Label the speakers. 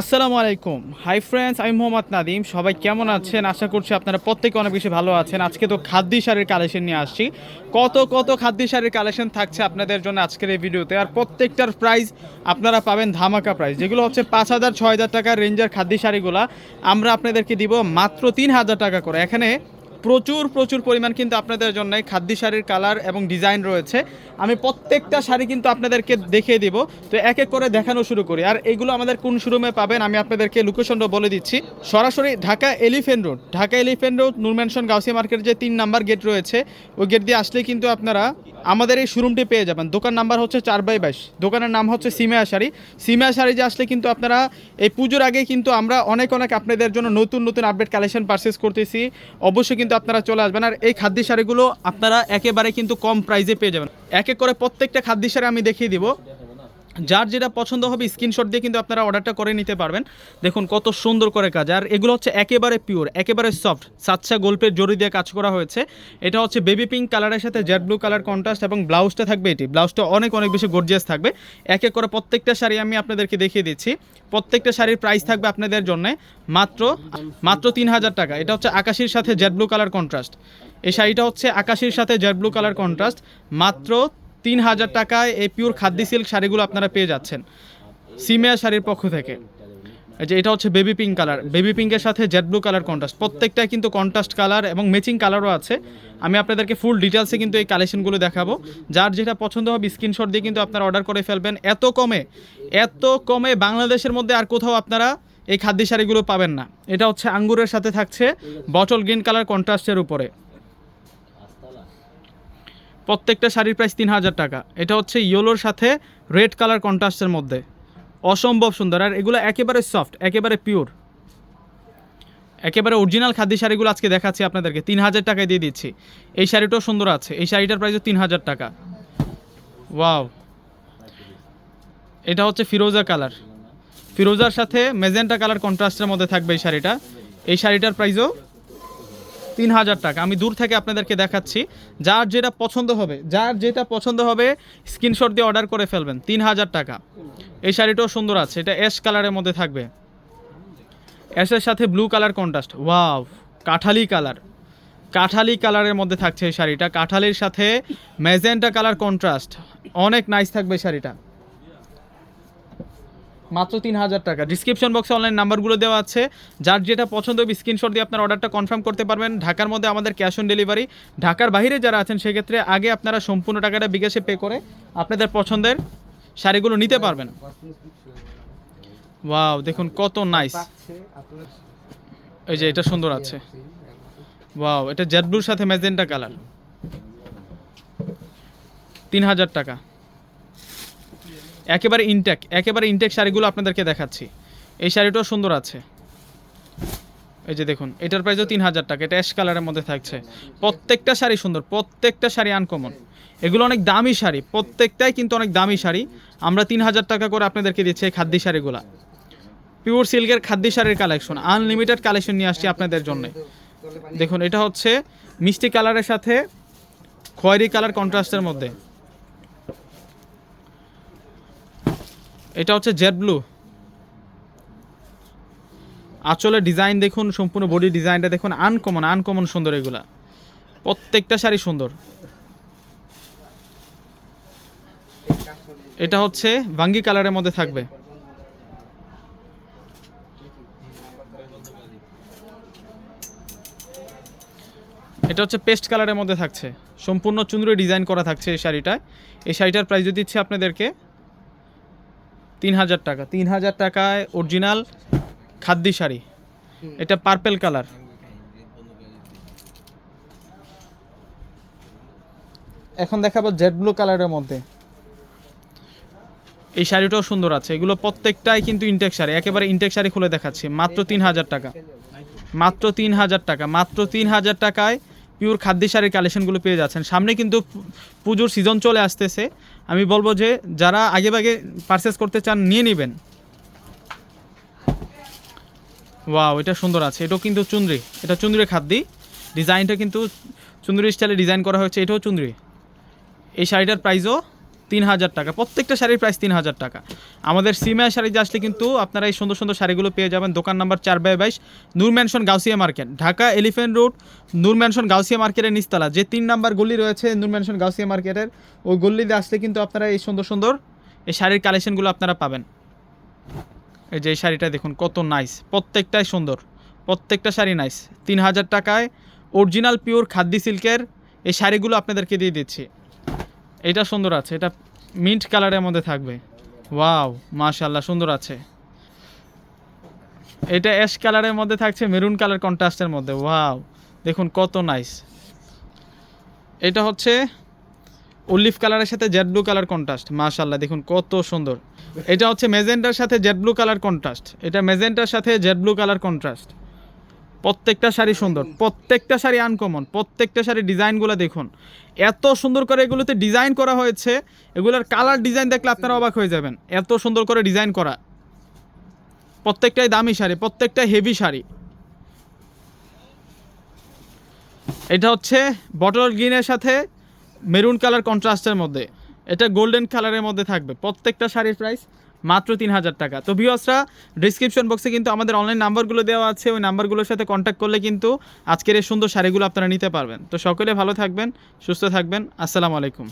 Speaker 1: আসসালামু আলাইকুম। Hi friends আমি মোহাম্মদ নাদিম সবাই কেমন আছেন? আশা করছি আপনারা প্রত্যেকে অনেক বেশি ভালো আছেন। আজকে তো খাদ্য সারের কালেকশন নিয়ে আসছি। কত কত খাদ্য সারের কালেকশন থাকছে আপনাদের জন্য আজকের এই ভিডিওতে। আর প্রত্যেকটার প্রাইস আপনারা পাবেন ধামাকা প্রাইস যেগুলো হচ্ছে পাঁচ হাজার, ছয় হাজার টাকার রেঞ্জের খাদ্য শাড়িগুলো আমরা আপনাদেরকে দিব মাত্র তিন হাজার টাকা করে। এখানে প্রচুর প্রচুর পরিমাণ কিন্তু আপনাদের জন্য খাদ্যি শাড়ির কালার এবং ডিজাইন রয়েছে। আমি প্রত্যেকটা শাড়ি কিন্তু আপনাদেরকে দেখিয়ে দিব। তো এক এক করে দেখানো শুরু করি। আর এগুলো আমাদের কোন শোরুমে পাবেন আমি আপনাদেরকে লোকেশনটা বলে দিচ্ছি। সরাসরি Dhaka Elephant Road Dhaka Elephant Road Noor Mansion Gausia Market যে তিন নাম্বার গেট রয়েছে, ওই গেট দিয়ে আসলে কিন্তু আপনারা আমাদের এই শোরুমটি পেয়ে যাবেন। দোকান নাম্বার হচ্ছে চার বাই বাইশ। দোকানের নাম হচ্ছে সিমিয়া শাড়ি সিমিয়া শাড়ি যে আসলে কিন্তু আপনারা এই পুজোর আগে কিন্তু আমরা অনেক অনেক আপনাদের জন্য নতুন নতুন আপডেট কালেকশন পারচেস করতেছি। অবশ্যই কিন্তু আপনারা চলে আসবেন। আর এই খাদ্য শাড়িগুলো আপনারা একেবারে কিন্তু কম প্রাইজে পেয়ে যাবেন। এক এক করে প্রত্যেকটা খাদ্য শাড়ি আমি দেখিয়ে দিব। যার যেটা পছন্দ হবে স্ক্রিনশট দিয়ে কিন্তু আপনারা অর্ডারটা করে নিতে পারবেন। দেখুন কত সুন্দর করে কাজ। আর এগুলো হচ্ছে একেবারে পিওর একেবারে সফট সাতসা গল্পের জড়ি দিয়ে কাজ করা হয়েছে। এটা হচ্ছে বেবি পিঙ্ক কালারের সাথে জেড ব্লু কালার কন্ট্রাস্ট এবং ব্লাউজটা থাকবে এটি। ব্লাউজটা অনেক অনেক বেশি গর্জিয়াস থাকবে। এক এক করে প্রত্যেকটা শাড়ি আমি আপনাদেরকে দেখিয়ে দিচ্ছি। প্রত্যেকটা শাড়ির প্রাইস থাকবে আপনাদের জন্য মাত্র মাত্র তিন হাজার টাকা। এটা হচ্ছে আকাশির সাথে জেড ব্লু কালার কন্ট্রাস্ট এই শাড়িটা হচ্ছে আকাশির সাথে জেড ব্লু কালার কন্ট্রাস্ট মাত্র তিন হাজার টাকায় এই পিওর খাদ্য সিল্ক শাড়িগুলো আপনারা পেয়ে যাচ্ছেন। সিমিয়া শাড়ির পক্ষ থেকে। যে এটা হচ্ছে বেবি পিঙ্ক কালার বেবি পিঙ্কের সাথে জেড ব্লু কালার কন্ট্রাস্ট প্রত্যেকটাই কিন্তু কন্ট্রাস্ট কালার এবং ম্যাচিং কালারও আছে। আমি আপনাদেরকে ফুল ডিটেলসে কিন্তু এই কালেকশনগুলো দেখাবো। যার যেটা পছন্দ হবে স্ক্রিনশট দিয়ে কিন্তু আপনারা অর্ডার করে ফেলবেন। এত কমে এত কমে বাংলাদেশের মধ্যে আর কোথাও আপনারা এই খাদ্য শাড়িগুলো পাবেন না। এটা হচ্ছে আঙ্গুরের সাথে থাকছে বটল গ্রিন কালার কন্ট্রাস্টের উপরে। প্রত্যেকটা শাড়ির প্রাইস তিন হাজার টাকা। এটা হচ্ছে ইয়েলোর সাথে রেড কালার কন্ট্রাস্টের মধ্যে। অসম্ভব সুন্দর। আর এগুলো একেবারে সফট একেবারে পিওর একেবারে অরিজিনাল খাদ্য শাড়িগুলো আজকে দেখাচ্ছি আপনাদেরকে। তিন হাজার টাকায় দিয়ে দিচ্ছি। এই শাড়িটাও সুন্দর আছে। এই শাড়িটার প্রাইসও তিন হাজার টাকা। ওয়াও এটা হচ্ছে ফিরোজা কালার ফিরোজার সাথে মেজেন্টা কালার কন্ট্রাস্টের মধ্যে থাকবে এই শাড়িটা। এই শাড়িটার প্রাইসও তিন হাজার টাকা। আমি দূর থেকে আপনাদেরকে দেখাচ্ছি। যার যেটা পছন্দ হবে, যার যেটা পছন্দ হবে, স্ক্রিনশট দিয়ে অর্ডার করে ফেলবেন। তিন হাজার টাকা। এই শাড়িটাও সুন্দর আছে। এটা অ্যাশ কালারের মধ্যে থাকবে। অ্যাশের সাথে ব্লু কালার কন্ট্রাস্ট। ওয়াও, কাঠালি কালার। কাঠালি কালারের মধ্যে থাকছে এই শাড়িটা। কাঠালির সাথে ম্যাজেন্টা কালার কন্ট্রাস্ট। অনেক নাইস থাকবে শাড়িটা। মাত্র তিন হাজার টাকা ডিসক্রিপশন বক্সে অনলাইন নাম্বারগুলো দেওয়া আছে। যার যেটা পছন্দ হবে স্ক্রিনশট দিয়ে আপনার অর্ডারটা কনফার্ম করতে পারবেন। ঢাকার মধ্যে আমাদের ক্যাশ অন ডেলিভারি ঢাকার বাইরে যারা আছেন, সেক্ষেত্রে আগে আপনারা সম্পূর্ণ টাকাটা বিকাশে পে করে আপনাদের পছন্দের শাড়িগুলো নিতে পারবেন। ওয়াও দেখুন কত নাইস এই যে এটা সুন্দর আছে। ওয়াও এটা জেড ব্লুর সাথে ম্যাজেন্টা কালার তিন হাজার টাকা। একেবারে ইনটেক একেবারে ইনটেক শাড়িগুলো আপনাদেরকে দেখাচ্ছি। এই শাড়িটাও সুন্দর আছে। এই যে দেখুন, এটার প্রাইসও তিন হাজার টাকা, এটা অ্যাশ কালারের মধ্যে থাকছে। প্রত্যেকটা শাড়ি সুন্দর, প্রত্যেকটা শাড়ি আনকমন এগুলো অনেক দামি শাড়ি, প্রত্যেকটাই কিন্তু অনেক দামি শাড়ি। আমরা তিন হাজার টাকা করে আপনাদেরকে দিচ্ছি এই খাদ্যি শাড়িগুলো। পিওর সিল্কের খাদ্যি শাড়ির কালেকশন আনলিমিটেড কালেকশন নিয়ে আসছি আপনাদের জন্য। দেখুন, এটা হচ্ছে মিষ্টি কালারের সাথে খয়েরি কালার কন্ট্রাস্টের মধ্যে। এটা হচ্ছে জেড ব্লু আঁচলে ডিজাইন দেখুন, সম্পূর্ণ বডি ডিজাইনটা দেখুন আনকমন আনকমন সুন্দর এগুলা। প্রত্যেকটা শাড়ি সুন্দর। এটা হচ্ছে ভাঙ্গি কালারের মধ্যে থাকবে। এটা হচ্ছে পেস্ট কালারের মধ্যে থাকছে। সম্পূর্ণ চুনরি ডিজাইন করা থাকছে এই শাড়িটায়। এই শাড়িটার প্রাইস দিচ্ছি আপনাদেরকে তিন হাজার টাকা। তিন হাজার টাকায় অরিজিনাল খাদ্য শাড়ি। এটা পার্পেল কালার এখন দেখাবো জেড ব্লু কালারের মধ্যে। এই শাড়িটাও সুন্দর আছে। এগুলো প্রত্যেকটাই কিন্তু ইনটেক শাড়ি। একেবারে ইনটেক শাড়ি খুলে দেখাচ্ছি। মাত্র তিন হাজার টাকা। মাত্র তিন হাজার টাকা। মাত্র তিন হাজার টাকায় পিওর খাদ্য সারের কালেকশনগুলো পেয়ে যাচ্ছেন। সামনে কিন্তু পুজোর সিজন চলে আসতেছে। আমি বলব যে, যারা আগে পারচেস করতে চান, নিয়ে নেবেন। ওয়াও এটা সুন্দর আছে। এটাও কিন্তু চুনরি। এটা চুনরি খাদ্যি। ডিজাইনটা কিন্তু চুনরি স্টাইলে ডিজাইন করা হয়েছে। এটাও চুনরি। এই শাড়িটার প্রাইসও তিন হাজার টাকা। প্রত্যেকটা শাড়ির প্রাইস তিন হাজার টাকা। আমাদের সিমিয়া শাড়িতে আসলে কিন্তু আপনারা এই সুন্দর সুন্দর শাড়িগুলো পেয়ে যাবেন। দোকান নাম্বার চার বাই বাইশ, Noor Mansion Gausia Market. Dhaka Elephant Road, Noor Mansion Gausia মার্কেটের নিচতলা। যে তিন নাম্বার গলি রয়েছে নূর ম্যানশন গাউসিয়া মার্কেটের, ওই গল্লিতে আসলে কিন্তু আপনারা এই সুন্দর সুন্দর এই শাড়ির কালেকশনগুলো আপনারা পাবেন। এই যে এই শাড়িটা দেখুন, কত নাইস প্রত্যেকটাই সুন্দর। প্রত্যেকটা শাড়ি নাইস তিন হাজার টাকায় অরিজিনাল পিওর খাদ্যি সিল্কের এই শাড়িগুলো আপনাদেরকে দিয়ে দিচ্ছি। এটা সুন্দর আছে, এটা মিন্ট কালারের মধ্যে থাকবে। ওয়াও মাশাল্লাহ সুন্দর আছে। এটা অ্যাশ কালারের মধ্যে থাকছে মেরুন কালার কন্ট্রাস্টের মধ্যে। ওয়াও দেখুন কত নাইস এটা হচ্ছে অলিভ কালারের সাথে জেড ব্লু কালার কন্ট্রাস্ট মাশাল্লাহ দেখুন কত সুন্দর। এটা হচ্ছে মেজেন্টার সাথে জেড ব্লু কালার কন্ট্রাস্ট এটা মেজেন্টার সাথে জেড ব্লু কালার কন্ট্রাস্ট প্রত্যেকটা শাড়ি সুন্দর, প্রত্যেকটা শাড়ি আনকমন প্রত্যেকটা শাড়ি ডিজাইনগুলো দেখুন। এত সুন্দর করে এগুলোতে ডিজাইন করা হয়েছে, এগুলোর কালার ডিজাইন দেখলে আপনারা অবাক হয়ে যাবেন। এত সুন্দর করে ডিজাইন করা। প্রত্যেকটাই দামি শাড়ি, প্রত্যেকটাই হেভি শাড়ি। এটা হচ্ছে বটল গ্রিনের সাথে মেরুন কালার কন্ট্রাস্টের মধ্যে। এটা গোল্ডেন কালারের মধ্যে থাকবে। প্রত্যেকটা শাড়ির প্রাইস মাত্র তিন হাজার টাকা। তো ভিওসরা ডিসক্রিপশন বক্সে কিন্তু আমাদের অনলাইন নাম্বারগুলো দেওয়া আছে। ওই নাম্বারগুলোর সাথে কন্ট্যাক্ট করলে কিন্তু আজকের এই সুন্দর শাড়িগুলো আপনারা নিতে পারবেন। তো সকলে ভালো থাকবেন, সুস্থ থাকবেন। আসসালামু আলাইকুম।